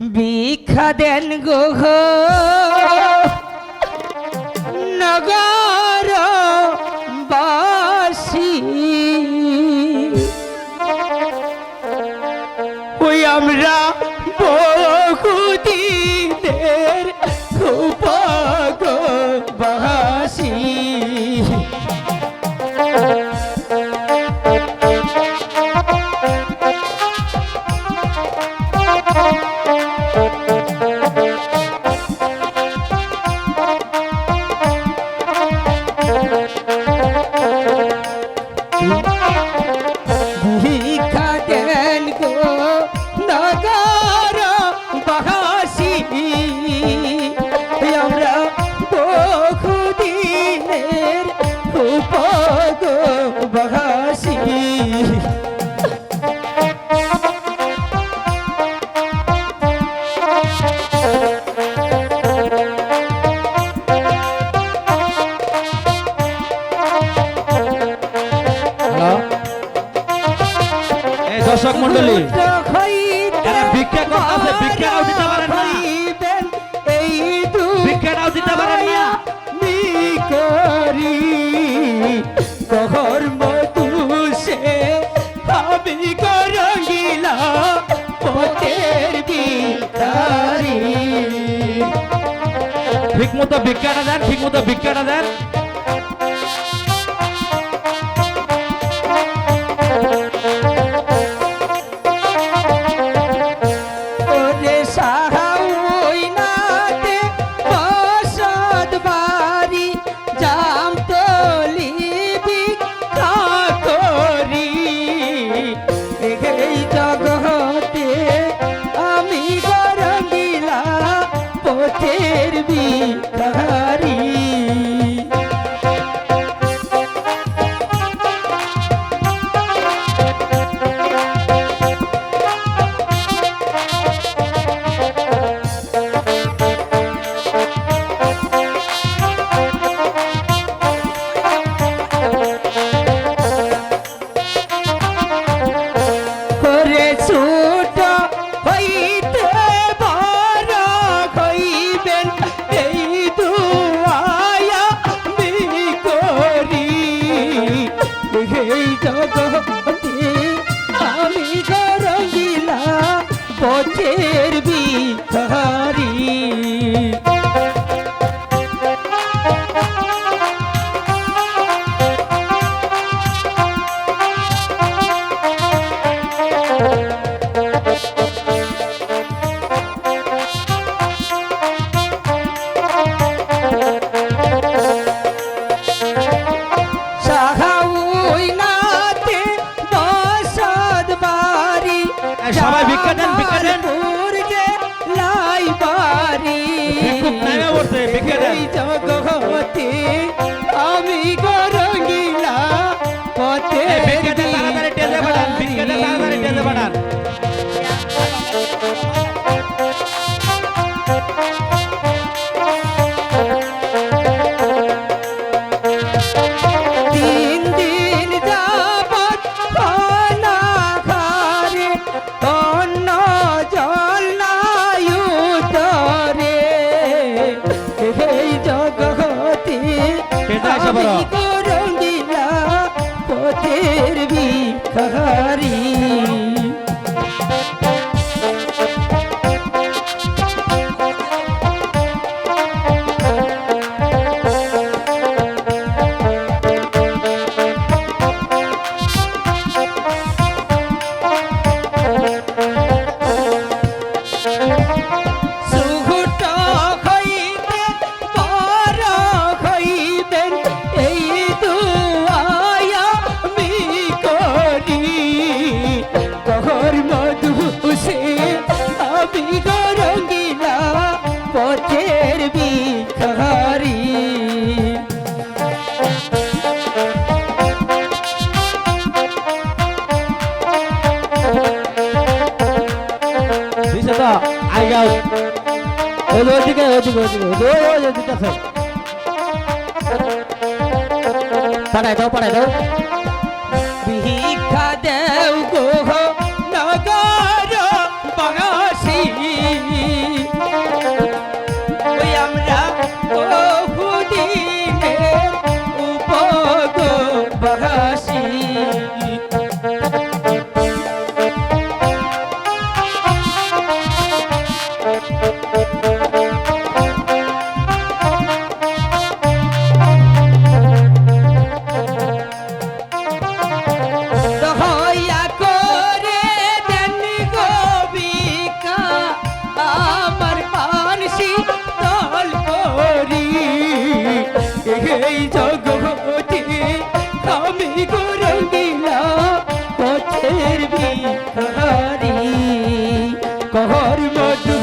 ভিক্ষা দেন গো দর্শক মন্ডলী ভিক্ষা করতেছে ভিক্ষাটাও দিতে পারেন না। ভিক্ষাটাও দিতে পারেন ঠিকমতো মতো দেন ঠিক মতো দেন। পথের বিধারী। Então agora Música ওই ওইদিকে ওইদিকে ওইদিকে ওই ভিক্ষা দেও গো নগর বাসী বহর মধু